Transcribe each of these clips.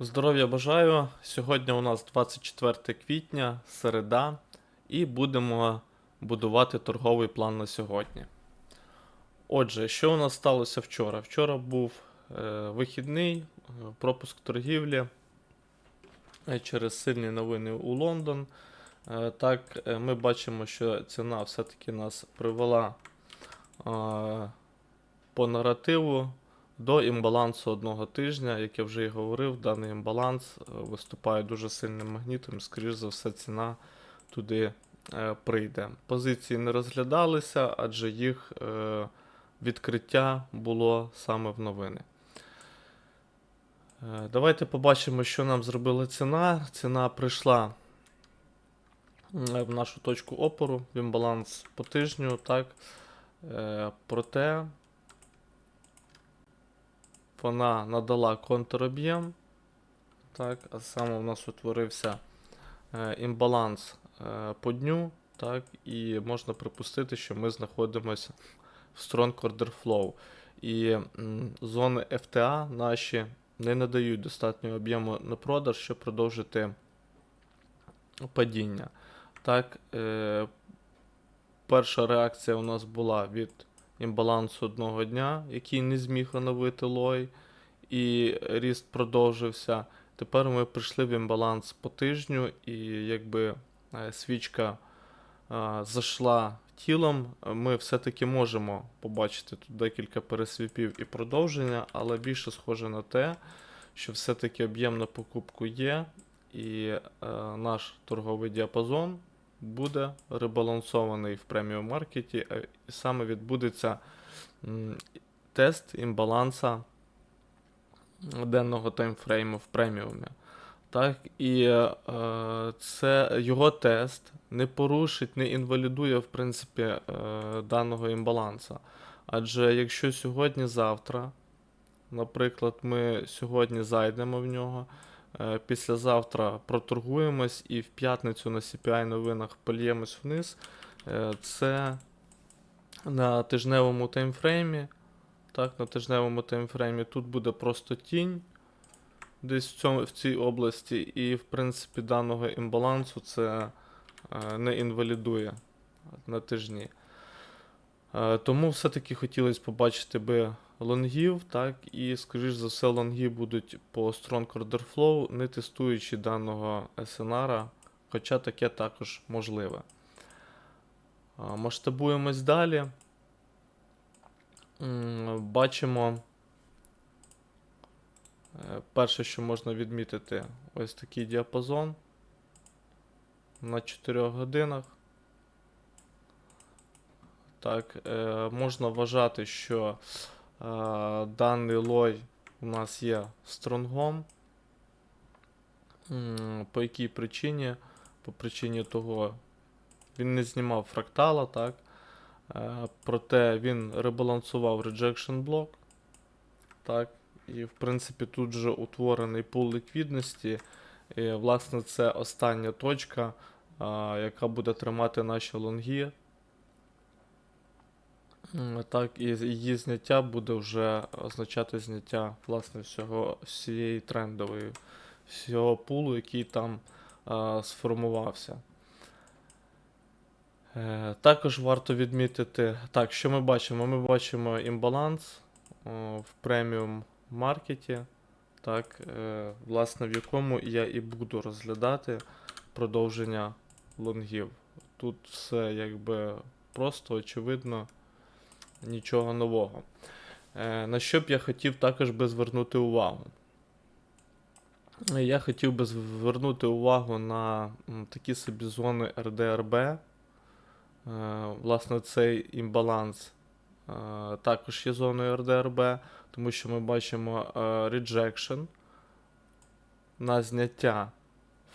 Здоров'я бажаю. Сьогодні у нас 24 квітня, середа, і будемо будувати торговий план на сьогодні. Отже, що у нас сталося вчора? Вчора був е, вихідний, е, пропуск торгівлі е, через сильні новини у Лондон. Е, так, е, ми бачимо, що ціна все-таки нас привела е, по наративу до імбалансу одного тижня, як я вже і говорив, даний імбаланс е, виступає дуже сильним магнітом, скоріш за все, ціна туди е, прийде. Позиції не розглядалися, адже їх е, відкриття було саме в новини. Давайте побачимо, що нам зробила ціна. Ціна прийшла в нашу точку опору, в імбаланс по тижню, так. Проте вона надала контроб'єм. Так, а саме у нас утворився е, імбаланс е, по дню, так, і можна припустити, що ми знаходимося в Strong Order Flow. І м, зони FTA наші не надають достатнього об'єму на продаж, щоб продовжити падіння. Так, е, перша реакція у нас була від імбалансу одного дня, який не зміг оновити лой, і ріст продовжився. Тепер ми прийшли в імбаланс по тижню, і якби е, свічка е, зайшла тілом, ми все-таки можемо побачити тут декілька пересвіпів і продовження, але більше схоже на те, що все-таки об'єм на покупку є, і е, наш торговий діапазон буде ребалансований в преміум маркеті, е, і саме відбудеться тест імбаланса денного таймфрейму в преміумі. Так, і е, це його тест не порушить, не інвалідує, в принципі, е, даного імбаланса. Адже якщо сьогодні-завтра, наприклад, ми сьогодні зайдемо в нього, післязавтра проторгуємось і в п'ятницю на CPI новинах польємось вниз, е, це на тижневому таймфреймі. Так, на тижневому таймфреймі тут буде просто тінь десь в, цьому, в цій області, і, в принципі, даного імбалансу це е, не інвалідує на тижні. Е, тому все-таки хотілося побачити би лонгів, так, і, скоріш за все, лонги будуть по Strong Order Flow, не тестуючи даного SNR, хоча таке також можливе. Масштабуємось далі. Бачимо. Е, Перше, що можна відмітити, ось такий діапазон на 4 годинах. Так, е, можна вважати, що даний лой у нас є стронгом. По якій причині? По причині того, він не знімав фрактала, так? Е, проте він ребалансував rejection блок. Так, і в принципі тут же утворений пул ліквідності. І, власне, це остання точка, яка буде тримати наші лонги. Так, і її зняття буде вже означати зняття власне всього всієї трендової, всього пулу, який там а, сформувався. Е, також варто відмітити, так, що ми бачимо? Ми бачимо імбаланс о, в преміум маркеті, так, е, власне, в якому я і буду розглядати продовження лонгів. Тут все якби просто, очевидно, нічого нового. Е, на що б я хотів також би звернути увагу? Я хотів би звернути увагу на такі собі зони РДРБ. Е, Власне, цей імбаланс е, також є зоною РДРБ, тому що ми бачимо rejection на зняття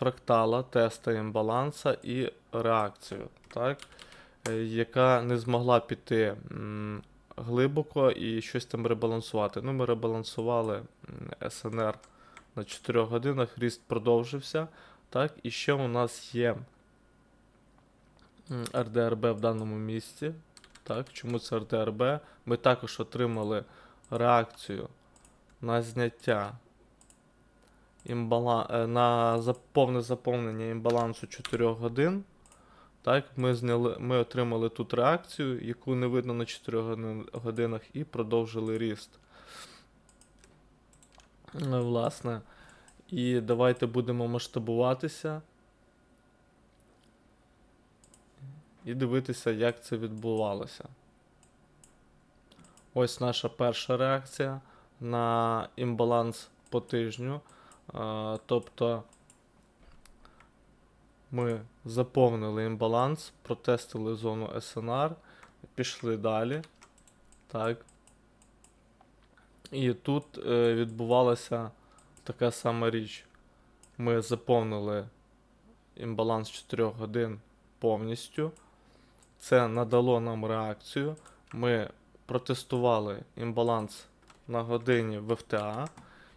фрактала, теста імбаланса і реакцію, так, яка не змогла піти глибоко і щось там ребалансувати. Ну, ми ребалансували СНР на 4 годинах, ріст продовжився. Так, і ще у нас є РДРБ в даному місці. Так, чому це РДРБ? Ми також отримали реакцію на зняття імбала... е, на повне заповнення імбалансу 4 годин. Так, ми, зняли, ми отримали тут реакцію, яку не видно на 4 годин- годинах, і продовжили ріст. Е, Власне. І давайте будемо масштабуватися. І дивитися, як це відбувалося. Ось наша перша реакція на імбаланс по тижню. Тобто ми заповнили імбаланс, протестили зону SNR, пішли далі. Так. І тут е, відбувалася така сама річ. Ми заповнили імбаланс 4 годин повністю. Це надало нам реакцію. Ми протестували імбаланс на годині в FTA,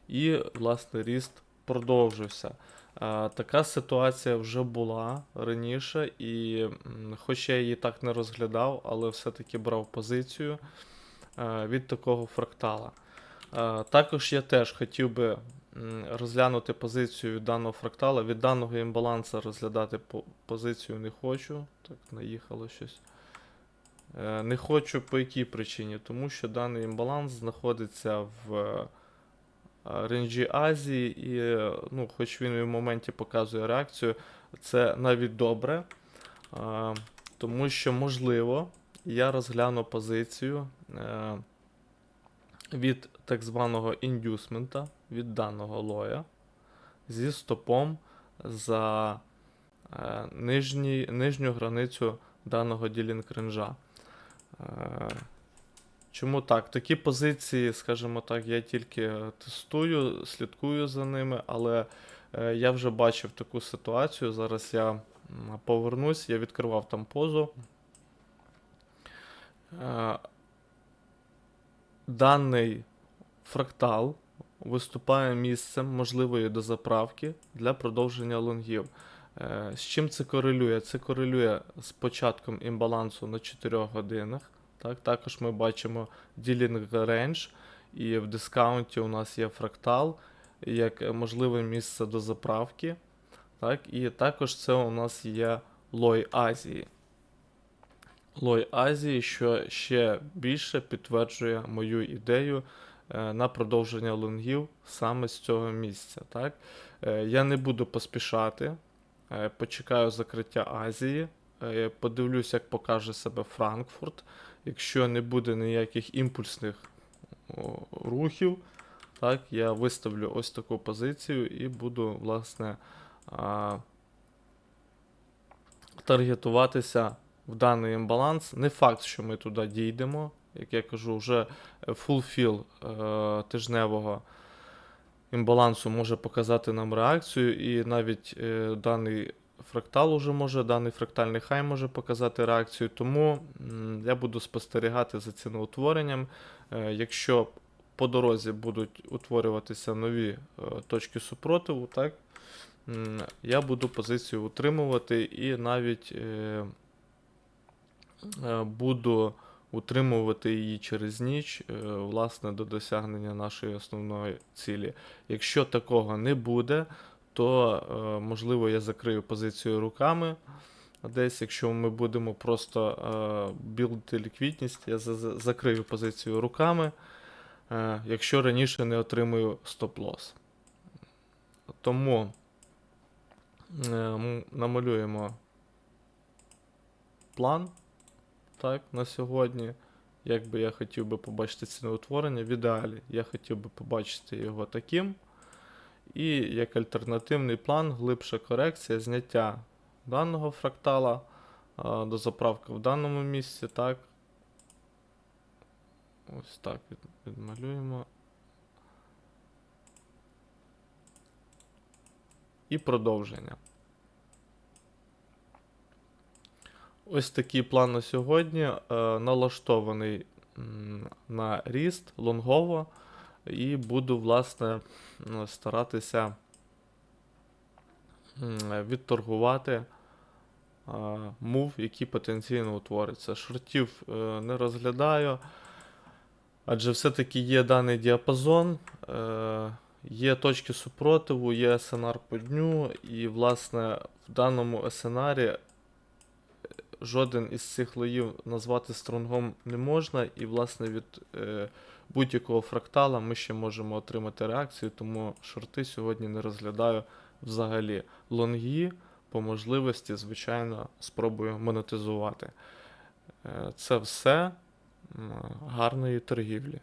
і, власне, ріст продовжився. Така ситуація вже була раніше, і хоч я її так не розглядав, але все-таки брав позицію е, від такого фрактала. Е, Також я теж хотів би розглянути позицію від даного фрактала. Від даного імбаланса розглядати позицію не хочу. Так, наїхало щось. Е, Не хочу по якій причині? Тому що даний імбаланс знаходиться в ренджі Азії, і, е, ну, хоч він в моменті показує реакцію, це навіть добре. е, Тому що, можливо, я розгляну позицію е, від так званого індюсмента, від даного лоя, зі стопом за е, нижній, нижню границю даного ділінг ренжа. Е, Чому так? Такі позиції, скажімо так, я тільки тестую, слідкую за ними, але е, я вже бачив таку ситуацію. Зараз я повернусь, я відкривав там позу. Е, Даний фрактал виступає місцем можливої дозаправки для продовження лонгів. Е, З чим це корелює? Це корелює з початком імбалансу на 4 годинах. Так, також ми бачимо dealing range, і в дискаунті у нас є фрактал як можливе місце до заправки. Так, і також це у нас є лой Азії. Лой Азії, що ще більше підтверджує мою ідею е, на продовження лонгів саме з цього місця. Так? Е, я не буду поспішати, е, почекаю закриття Азії, подивлюсь, як покаже себе Франкфурт. Якщо не буде ніяких імпульсних рухів, так, я виставлю ось таку позицію і буду, власне, а, таргетуватися в даний імбаланс. Не факт, що ми туди дійдемо. Як я кажу, вже фулфіл е, тижневого імбалансу може показати нам реакцію, і навіть е, даний фрактал уже може, даний фрактальний хай може показати реакцію. Тому я буду спостерігати за ціноутворенням. Е, якщо по дорозі будуть утворюватися нові е, точки супротиву, так, я буду позицію утримувати і навіть е, буду утримувати її через ніч, власне, до досягнення нашої основної цілі. Якщо такого не буде, то е, можливо я закрию позицію руками. Десь, якщо ми будемо просто е, білдити ліквідність, я за- за- закрию позицію руками, е, якщо раніше не отримую стоп-лосс. Тому е, намалюємо план так, на сьогодні. Як би я хотів би побачити ціноутворення, в ідеалі я хотів би побачити його таким. І як альтернативний план, глибша корекція, зняття даного фрактала а, до заправки в даному місці, так. Ось так відмалюємо. І продовження. Ось такий план на сьогодні. Е, налаштований на ріст лонгово. І буду, власне, старатися відторгувати мув, який потенційно утвориться. Шортів е, не розглядаю, адже все-таки є даний діапазон, е, Є точки супротиву, є СНР по дню, і, власне, в даному СНРі е, жоден із цих лоїв назвати стронгом не можна, і, власне, від е, будь-якого фрактала ми ще можемо отримати реакцію, тому шорти сьогодні не розглядаю взагалі. Лонгі по можливості, звичайно, спробую монетизувати. Е, Це все. Гарної торгівлі.